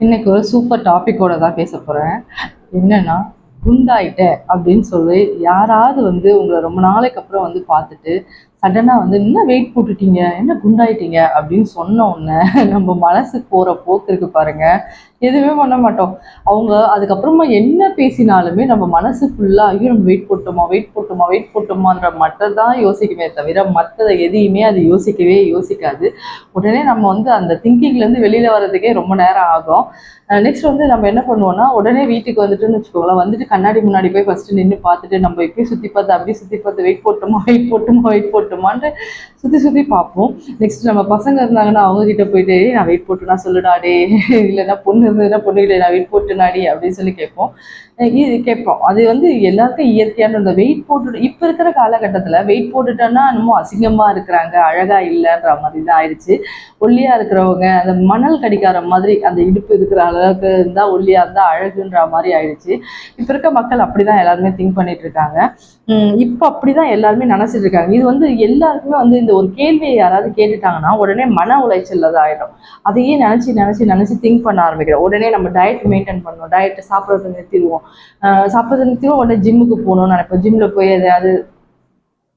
இன்னைக்கு ஒரு சூப்பர் டாபிக்கோட தான் பேச போகிறேன் என்னன்னா குண்டாயிட்ட அப்படின்னு சொல்லி யாராவது வந்து உங்களை ரொம்ப நாளைக்கு அப்புறம் வந்து பார்த்துட்டு சடனாக வந்து என்ன வெயிட் போட்டுட்டீங்க? என்ன குண்டாயிட்டீங்க? அப்படின்னு சொன்ன உடனே நம்ம மனசு போகிற போக்கு இருக்கு பாருங்க. எதுவுமே பண்ண மாட்டோம். அவங்க அதுக்கப்புறமா என்ன பேசினாலுமே நம்ம மனசு ஃபுல்லாக ஐயோ நம்ம வெயிட் போட்டோமா வெயிட் போட்டோமா வெயிட் போட்டோமான்ற மட்டும் தான் யோசிக்குமே தவிர மற்றதை எதையுமே அது யோசிக்கவே யோசிக்காது. உடனே நம்ம வந்து அந்த திங்கிங்லேருந்து வெளியில் வர்றதுக்கே ரொம்ப நேரம் ஆகும். நெக்ஸ்ட் வந்து நம்ம என்ன பண்ணுவோம்னா உடனே வீட்டுக்கு வந்துட்டுன்னு வச்சுக்கோங்களேன். வந்துட்டு கண்ணாடி முன்னாடி போய் ஃபஸ்ட்டு நின்று பார்த்துட்டு நம்ம இப்படி சுற்றி பார்த்து அப்படி சுற்றி பார்த்து வெயிட் போட்டோமா வெயிட் போட்டோமா வெயிட் போட்டுமான்னு சுற்றி சுற்றி பார்ப்போம். நெக்ஸ்ட் நம்ம பசங்க இருந்தாங்கன்னா அவங்க கிட்ட போயிட்டு நான் வெயிட் போட்டுனா சொல்லுடாடே இல்லைன்னா பொண்ணு இருந்ததுன்னா பொண்ணு இல்லை நான் வெயிட் போட்டுனாடி அப்படின்னு சொல்லி கேட்போம். இது கேட்போம். அது வந்து எல்லாருக்கும் இயற்கையான இந்த வெயிட் போட்டு இப்போ இருக்கிற காலகட்டத்தில் வெயிட் போட்டுட்டோன்னா என்னமோ அசிங்கமாக இருக்கிறாங்க அழகாக இல்லைன்ற மாதிரி தான் ஆயிடுச்சு. ஒல்லியாக இருக்கிறவங்க அந்த மணல் கடிக்கார மாதிரி அந்த இடுப்பு இருக்கிற அளவுக்கு இருந்தால் ஒல்லியாக இருந்தால் அழகுன்ற மாதிரி ஆயிடுச்சு. இப்போ இருக்க மக்கள் அப்படி தான் எல்லாருமே திங்க் பண்ணிட்டு இருக்காங்க. இப்போ அப்படி தான் எல்லாருமே நினச்சிட்டு இருக்காங்க. இது வந்து எல்லாருக்குமே வந்து இந்த ஒரு கேள்வியை யாராவது கேட்டுட்டாங்கன்னா உடனே மன உளைச்சல்ல தான் ஆகிடும் அதையே நினச்சி நினச்சி நினச்சி திங்க் பண்ண ஆரம்பிக்கிறோம். உடனே நம்ம டயட் மெயின்டைன் பண்ணணும். டயட்டை சாப்பிட்றது நிறுத்திடுவோம். ஆஹ் உடனே ஜிம்முக்கு போகணும்னு நினைப்போம். ஜிம்மில் போய் எதாவது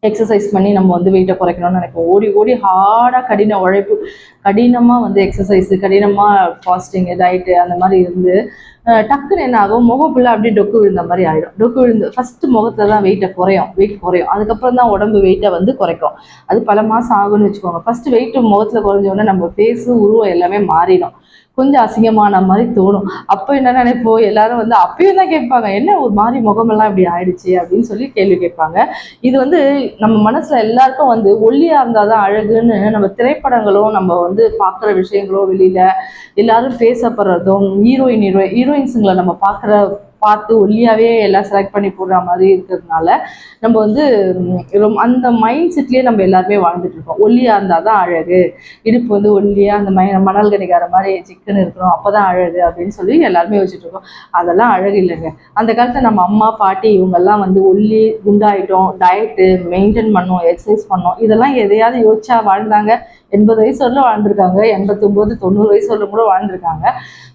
எக்ஸசைஸ் பண்ணி நம்ம வந்து வெயிட்டை குறைக்கணும்னு நினைப்போம். ஓடி ஓடி ஹார்டாக கடின உழைப்பு கடினமாக வந்து எக்ஸசைஸு கடினமாக ஃபாஸ்டிங்கு டயட்டு அந்த மாதிரி இருந்து டக்குன்னு என்ன ஆகும்? முகம் ஃபுல்லாக அப்படியே டொக்கு விழுந்த மாதிரி ஆயிடும். டொக்கு விழுந்து ஃபஸ்ட்டு முகத்தில் தான் வெயிட்டை குறையும். வெயிட் குறையும். அதுக்கப்புறம் தான் உடம்பு வெயிட்டை வந்து குறைக்கும். அது பல மாதம் ஆகும்னு வச்சுக்கோங்க. ஃபஸ்ட்டு வெயிட்டு முகத்தில் குறைஞ்ச உடனே நம்ம ஃபேஸு உருவம் எல்லாமே மாறிடும். கொஞ்சம் அசிங்கமான மாதிரி தோணும். அப்போ என்ன நினைப்போம் எல்லாரும் வந்து அப்பயும் தான் கேட்பாங்க என்ன ஒரு மாதிரி முகமெல்லாம் இப்படி ஆயிடுச்சு? அப்படின்னு சொல்லி கேள்வி கேட்பாங்க. இது வந்து நம்ம மனசுல எல்லாருக்கும் வந்து ஒல்லியா இருந்தாதான் அழகுன்னு நம்ம திரைப்படங்களும் நம்ம வந்து பார்க்குற விஷயங்களும் வெளியில எல்லாரும் பேசப்படுறதும் ஹீரோயின் ஹீரோ ஹீரோயின்ஸுங்களை நம்ம பார்க்குற பார்த்து ஒல்லியாவே எல்லாம் செலக்ட் பண்ணி போடுற மாதிரி இருக்கிறதுனால நம்ம வந்து ரொம்ப அந்த மைண்ட் செட்லேயே நம்ம எல்லாருமே வாழ்ந்துட்டு இருக்கோம். ஒல்லியா இருந்தால் தான் அழகு. இடுப்பு வந்து ஒல்லியா அந்த மை மணல் கடிகார மாதிரி சிக்கன் இருக்கணும். அப்பதான் அழகு அப்படின்னு சொல்லி எல்லாருமே வச்சுட்டு இருக்கோம். அதெல்லாம் அழகு இல்லைங்க. அந்த காலத்துல நம்ம அம்மா பாட்டி இவங்கெல்லாம் வந்து ஒல்லி குண்டாயிட்டோம். டயட்டு மெயின்டைன் பண்ணோம் எக்ஸசைஸ் பண்ணோம். இதெல்லாம் எதையாவது யோசிச்சா வாழ்ந்தாங்க. எண்பது வயசு வரலும் வாழ்ந்திருக்காங்க. எண்பத்தொம்போது தொண்ணூறு வயசு வரலும் கூட வாழ்ந்திருக்காங்க.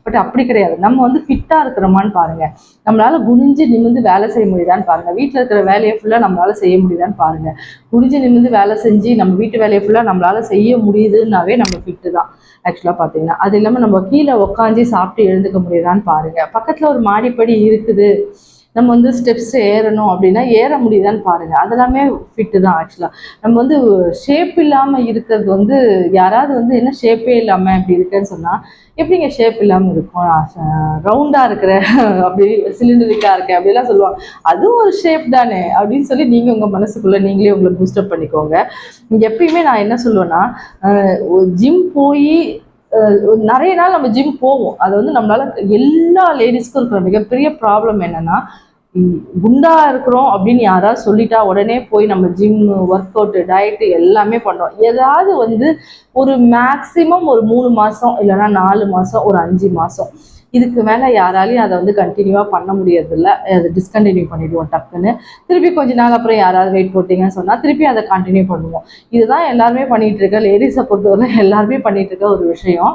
பட் அப்படி கிடையாது. நம்ம வந்து ஃபிட்டாக இருக்கிறோமான்னு பாருங்க. நம்மளால குனிஞ்சு நிமிந்து வேலை செய்ய முடியுதான்னு பாருங்க. வீட்டில் இருக்கிற வேலையை ஃபுல்லாக நம்மளால செய்ய முடியுதான்னு பாருங்க. குனிஞ்சு நிமிந்து வேலை செஞ்சு நம்ம வீட்டு வேலையை ஃபுல்லாக நம்மளால செய்ய முடியுதுன்னாவே நம்ம ஃபிட்டு தான். ஆக்சுவலாக பார்த்தீங்கன்னா அது இல்லாமல் நம்ம கீழே உக்காந்து சாப்பிட்டு எழுந்துக்க முடியுதான்னு பாருங்க. பக்கத்தில் ஒரு மாடிப்படி இருக்குது. நம்ம வந்து ஸ்டெப்ஸ் ஏறணும் அப்படின்னா ஏற முடியுதான்னு பாருங்க. அதெல்லாமே ஃபிட்டு தான் ஆக்சுவலாக நம்ம வந்து ஷேப் இல்லாமல் இருக்கிறது வந்து யாராவது வந்து என்ன ஷேப்பே இல்லாமல் இப்படி இருக்குன்னு சொன்னால் எப்படிங்க ஷேப் இல்லாமல் இருக்கும்? ரவுண்டாக இருக்கிற அப்படி சிலிண்டரிக்காக இருக்கேன் அப்படிலாம் சொல்லுவாங்க. அதுவும் ஒரு ஷேப் தானே அப்படின்னு சொல்லி நீங்கள் உங்கள் மனசுக்குள்ளே நீங்களே உங்களை பூஸ்டப் பண்ணிக்கோங்க. எப்பயுமே நான் என்ன சொல்லுவேன்னா ஜிம் போய் நிறைய நாள் நம்ம ஜிம் போவோம். அது வந்து நம்மளால எல்லா லேடிஸ்க்கும் இருக்கிற மிகப்பெரிய ப்ராப்ளம் என்னன்னா குண்டா இருக்கிறோம் அப்படின்னு யாராவது சொல்லிட்டா உடனே போய் நம்ம ஜிம் ஒர்க் அவுட் டயட்டு எல்லாமே பண்றோம். ஏதாவது வந்து ஒரு மேக்சிமம் ஒரு மூணு மாசம் இல்லைன்னா நாலு மாசம் ஒரு அஞ்சு மாசம். இதுக்கு மேலே யாராலையும் அதை வந்து கண்டினியூவாக பண்ண முடியறதில்ல. அதை டிஸ்கண்டினியூ பண்ணிவிடுவோம் டக்குன்னு. திருப்பி கொஞ்ச நாள் அப்புறம் யாராவது வெயிட் போட்டிங்கன்னு சொன்னால் திருப்பி அதை கண்டினியூ பண்ணுவோம். இதுதான் எல்லாருமே பண்ணிகிட்டு இருக்க லேடிஸை பொறுத்தவரை எல்லாருமே பண்ணிகிட்டு இருக்க ஒரு விஷயம்.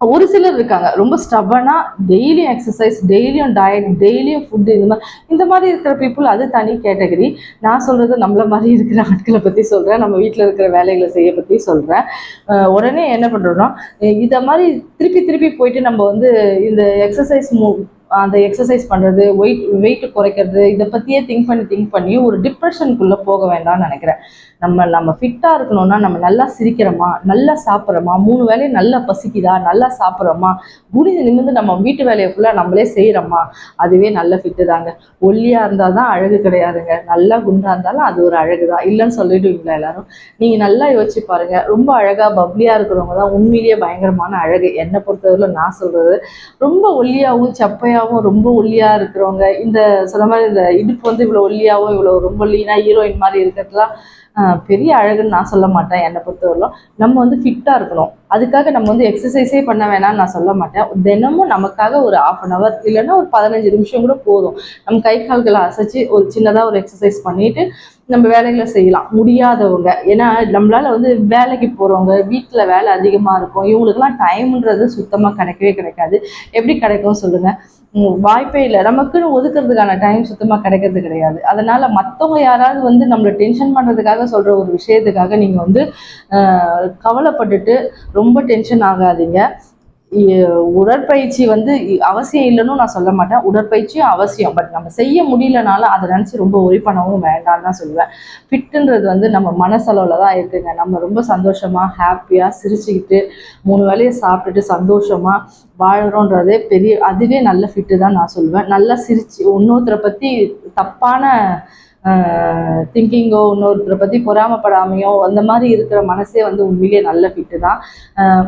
ஒரு சிலர் இருக்காங்க. ரொம்ப ஸ்டபனா டெய்லியும் எக்ஸசைஸ் டெய்லியும் டயட் டெய்லியும் ஃபுட்டு இந்த மாதிரி இந்த மாதிரி இருக்கிற பீப்புள் அது தனி கேட்டகரி நான் சொல்கிறது நம்மள மாதிரி இருக்கிற ஆட்களை பற்றி சொல்கிறேன் நம்ம வீட்டில் இருக்கிற வேலைகளை செய்ய பற்றி சொல்கிறேன் உடனே என்ன பண்ணுறோம்னா இதை மாதிரி திருப்பி திருப்பி போயிட்டு நம்ம வந்து இந்த எக்ஸசைஸ் மூ அந்த எக்ஸசைஸ் பண்ணுறது வெயிட் வெயிட் குறைக்கிறது இதை பற்றியே திங்க் பண்ணி திங்க் பண்ணி ஒரு டிப்ரெஷனுக்குள்ளே போக வேண்டாம்னு நினைக்கிறேன். நம்ம நம்ம ஃபிட்டாக இருக்கணும்னா நம்ம நல்லா சிரிக்கிறோமா நல்லா சாப்பிட்றோமா மூணு வேலையும் நல்லா பசிக்குதா நல்லா சாப்பிட்றோமா குனிந்து நிமிர்ந்து நம்ம வீட்டு வேலையை ஃபுல்லாக நம்மளே செய்கிறோமா அதுவே நல்ல ஃபிட்டு தாங்க. ஒல்லியாக இருந்தால் தான் அழகு கிடையாதுங்க. நல்லா குண்டா இருந்தாலும் அது ஒரு அழகு தான் இல்லைன்னு சொல்லிடுவீங்களா எல்லாரும்? நீங்கள் நல்லா யோசிச்சு பாருங்க. ரொம்ப அழகாக பப்ளியாக இருக்கிறவங்க தான் உண்மையிலேயே பயங்கரமான அழகு. என்னை பொறுத்தவரையில் நான் சொல்கிறது ரொம்ப ஒல்லியாகவும் சப்பையாகவும் ரொம்ப ஒல்லியாக இருக்கிறவங்க. இந்த சொன்ன மாதிரி இந்த இடுப்பு வந்து இவ்வளோ ஒல்லியாகவும் இவ்வளோ ரொம்ப லீனாக ஹீரோயின் மாதிரி இருக்கிறதுலாம் பெரிய அழகுன்னு நான் சொல்ல மாட்டேன் என்னை பொறுத்தவரையிலும். நம்ம வந்து ஃபிட்டாக இருக்கணும். அதுக்காக நம்ம வந்து எக்ஸசைஸே பண்ண வேணாம்னு நான் சொல்ல மாட்டேன். தினமும் நமக்காக ஒரு ஆஃப் அன் ஹவர் இல்லைன்னா ஒரு பதினஞ்சு நிமிஷம் கூட போதும். நம்ம கை கால்களை அசைச்சு ஒரு சின்னதாக ஒரு எக்ஸசைஸ் பண்ணிட்டு நம்ம வேலைகளை செய்யலாம். முடியாதவங்க ஏன்னா நம்மளால் வந்து வேலைக்கு போகிறவங்க வீட்டில் வேலை அதிகமாக இருக்கும். இவங்களுக்குலாம் டைம்ன்றது சுத்தமாக கிடைக்கவே கிடைக்காது. எப்படி கிடைக்கும் சொல்லுங்கள் வாய்ப்பே இல்லை. நமக்குன்னு ஒதுக்குறதுக்கான டைம் சுத்தமாக கிடைக்கிறது கிடையாது. அதனால மற்றவங்க யாராவது வந்து நம்மளை டென்ஷன் பண்ணுறதுக்காக சொல்கிற ஒரு விஷயத்துக்காக நீங்கள் வந்து கவலைப்பட்டுட்டு ரொம்ப டென்ஷன் ஆகாதீங்க. உடற்பயிற்சி வந்து இ- அவசியம் இல்லைன்னு நான் சொல்ல மாட்டேன். உடற்பயிற்சியும் அவசியம். பட் நம்ம செய்ய முடியலனாலும் அதை நினச்சி ரொம்ப ஒரி பண்ணவும் வேண்டாம்னு தான் சொல்லுவேன். ஃபிட்டுன்றது வந்து நம்ம மனசளவில் தான் இருக்குங்க. நம்ம ரொம்ப சந்தோஷமாக ஹாப்பியாக சிரிச்சுக்கிட்டு மூணு வேலையை சாப்பிட்டுட்டு சந்தோஷமாக வாழ்கிறோன்றதே பெரிய அதுவே நல்ல ஃபிட்டு தான் நான் சொல்லுவேன். நல்லா சிரிச்சு இன்னொருத்தரை பற்றி தப்பான திங்கிங்கோ இன்னொருத்தரை பற்றி பொறாமப்படாமையோ அந்த மாதிரி இருக்கிற மனசே வந்து உண்மையிலேயே நல்ல ஃபிட்டு தான்.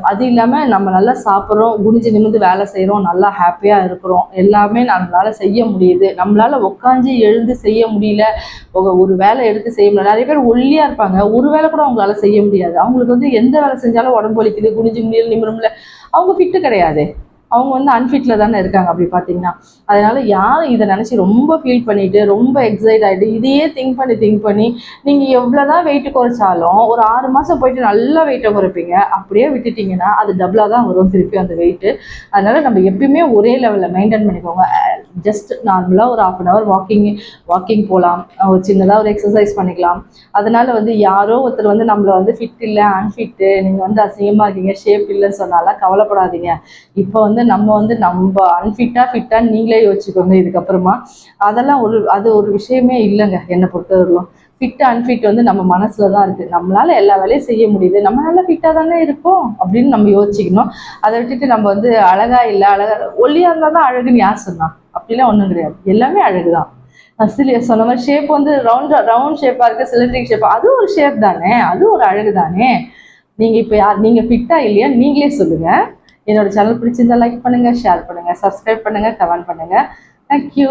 அது இல்லாமல் நம்ம நல்லா சாப்பிட்றோம் குனிஞ்சு நிமிந்து வேலை செய்கிறோம் நல்லா ஹாப்பியாக இருக்கிறோம். எல்லாமே நம்மளால் செய்ய முடியுது. நம்மளால் உட்காந்து எழுந்து செய்ய முடியல. ஒரு- ஒரு வேலை எடுத்து செய்ய முடியல. நிறைய பேர் ஒல்லியாக இருப்பாங்க. ஒரு வேலை கூட அவங்களால செய்ய முடியாது. அவங்களுக்கு வந்து எந்த வேலை செஞ்சாலும் உடம்பு வலிக்குது குனிஞ்சு முடியல நிமிரம்ல அவங்க ஃபிட்டு கிடையாது. அவங்க வந்து அன்ஃபிட்ல தானே இருக்காங்க அப்படி பார்த்தீங்கன்னா. அதனால யாரும் இதை நினச்சி ரொம்ப ஃபீல் பண்ணிட்டு ரொம்ப எக்ஸைட் ஆகிட்டு இதையே திங்க் பண்ணி திங்க் பண்ணி நீங்கள் எவ்வளோதான் வெயிட் குறைச்சாலும் ஒரு ஆறு மாதம் போயிட்டு நல்லா வெயிட்டை குறைப்பீங்க. அப்படியே விட்டுட்டிங்கன்னா அது டபுளாக தான் வரும் திருப்பி அந்த வெயிட்டு அதனால நம்ம எப்பயுமே ஒரே லெவலில் மெயின்டைன் பண்ணிக்கோங்க. ஜஸ்ட் நார்மலாக ஒரு half an hour walking walking போகலாம் ஒரு சின்னதாக ஒரு எக்ஸசைஸ் பண்ணிக்கலாம். அதனால வந்து யாரோ ஒருத்தர் வந்து நம்மளை வந்து ஃபிட் இல்லை அன்ஃபிட்டு நீங்கள் வந்து அசிங்கமாக இருக்கீங்க ஷேப் இல்லைன்னு சொன்னாலாம் கவலைப்படாதீங்க. இப்போ வந்து நம்ம வந்து நம்ம அன்ஃபிட்டா ஃபிட்டாக நீங்களே யோசிச்சுக்கோங்க இதுக்கப்புறமா. அதெல்லாம் ஒரு அது ஒரு விஷயமே இல்லைங்க என்னை பொறுத்தவரையிலும். ஃபிட் அன்ஃபிட் வந்து நம்ம மனசுல தான் இருக்கு. நம்மளால எல்லா வேலையும் செய்ய முடியுது. நம்ம நல்லா ஃபிட்டாக தானே இருக்கோம் அப்படின்னு நம்ம யோசிச்சுக்கணும். அதை விட்டுட்டு நம்ம வந்து அழகா இல்லை அழகா ஒல்லியா இருந்தால் தான் அழகுன்னு யார் சொன்னா? அப்படிலாம் ஒன்றும் கிடையாது. எல்லாமே அழகு தான் சில சொன்ன மாதிரி ஷேப் வந்து ரவுண்ட் ரவுண்ட் ஷேப்பாக இருக்குது சிலிண்ட்ரிக் ஷேப் அது ஒரு ஷேப் தானே. அது ஒரு அழகு தானே நீங்கள் இப்போ யார் நீங்கள் ஃபிட்டாக இல்லையா? நீங்களே சொல்லுங்கள் என்னோட சேனல் பிடிச்சிருந்தா லைக் பண்ணுங்கள் ஷேர் பண்ணுங்கள் சப்ஸ்கிரைப் பண்ணுங்கள் கமெண்ட் பண்ணுங்கள் தேங்க்யூ